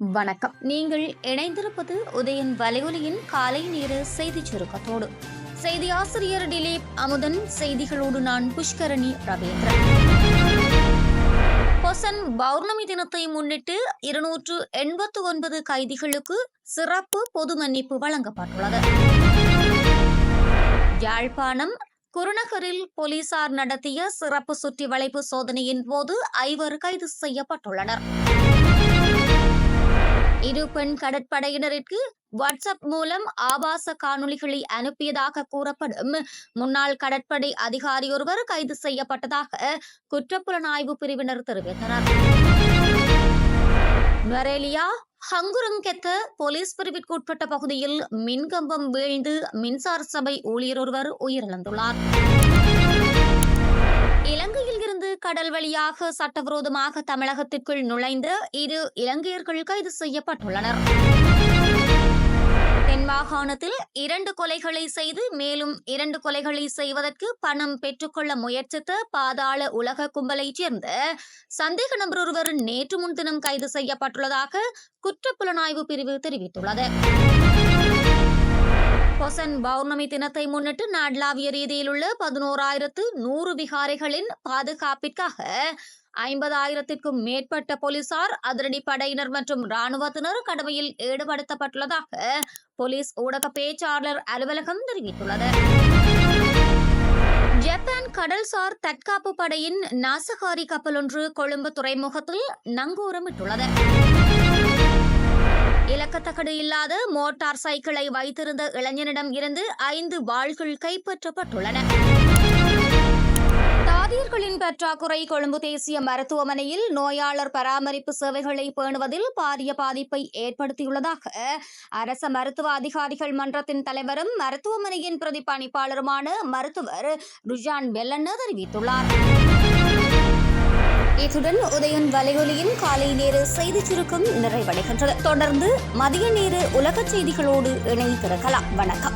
வணக்கம். நீங்கள் இணைந்திருப்பது உதயன் வலையொலியின் காலை நேர செய்திச் சுருக்கத்தோடு. செய்தி ஆசிரியர் திலீப் அமுதன் செய்திகளோடு நான் புஷ்கரணி ரவீந்திரன். பொசன் பௌர்ணமி தினத்தை முன்னிட்டு இருநூற்று எண்பத்து ஒன்பது கைதிகளுக்கு சிறப்பு பொது மன்னிப்பு வழங்கப்பட்டுள்ளது. யாழ்ப்பாணம் குருநகரில் போலீசார் நடத்திய சிறப்பு சுற்றி வளைப்பு சோதனையின் போது ஐவர் கைது செய்யப்பட்டுள்ளனர். இரு பெண் கடற்படையினருக்கு வாட்ஸ்அப் மூலம் ஆபாச காணொளிகளை அனுப்பியதாக கூறப்படும். முன்னாள் கடற்படை அதிகாரி ஒருவர் கைது செய்யப்பட்டதாக குற்றப்புலனாய்வு பிரிவினர் தெரிவித்தனர். நரேலியா ஹங்குரங்கெத்த போலீஸ் பிரிவிற்கு உட்பட்ட பகுதியில் மின்கம்பம் வீழ்ந்து மின்சார சபை ஊழியர் ஒருவர் உயிரிழந்துள்ளார். இலங்கையில் இருந்து கடல் வழியாக சட்டவிரோதமாக தமிழகத்திற்குள் நுழைந்த இரு இலங்கையர்கள் கைது செய்யப்பட்டுள்ளனர். தென் மாகாணத்தில் இரண்டு கொலைகளை செய்து மேலும் இரண்டு கொலைகளை செய்வதற்கு பணம் பெற்றுக்கொள்ள முயற்சித்த பாதாள உலக கும்பலைச் சேர்ந்த சந்தேக நபர் ஒருவர் நேற்று முன்தினம் கைது செய்யப்பட்டுள்ளதாக குற்றப்புலனாய்வு பிரிவு தெரிவித்துள்ளது. பொசன் பௌர்ணமி தினத்தை முன்னிட்டு நாடளாவிய ரீதியில் உள்ள பதினோராயிரத்து நூறு விகாரைகளின் பாதுகாப்பிற்காக ஐம்பதாயிரத்திற்கும் மேற்பட்ட போலீசார் அதிரடி படையினர் மற்றும் ராணுவத்தினர் கடமையில் ஈடுபடுத்தப்பட்டுள்ளதாக போலீஸ் ஊடக பேச்சாளர் அலுவலகம் தெரிவித்துள்ளது. ஜப்பான் கடல்சார் தற்காப்பு படையின் நாசகாரி கப்பல் ஒன்று கொழும்பு துறைமுகத்தில் நங்கூரமிட்டுள்ளது. தகடு இல்லாத மோட்டார் சைக்கிளை வைத்திருந்த இளைஞனிடம் இருந்து ஐந்து வாள்கள் கைப்பற்றப்பட்டுள்ளன. தாதியர்களின் பற்றாக்குறை கொழும்பு தேசிய மருத்துவமனையில் நோயாளர் பராமரிப்பு சேவைகளை பேணுவதில் பாரிய பாதிப்பை ஏற்படுத்தியுள்ளதாக அரச மருத்துவ அதிகாரிகள் மன்றத்தின் தலைவரும் மருத்துவமனையின் பிரதிபலிப்பாளருமான மருத்துவர் ருஜான் பெல்லண்ண தெரிவித்துள்ளார். இத்துடன் உதயன் வலையொலியின் காலை நேர செய்தி சுருக்கம் நிறைவடைகின்றது. தொடர்ந்து மதிய நேர உலக செய்திகளோடு இணைந்திருக்கலாம். வணக்கம்.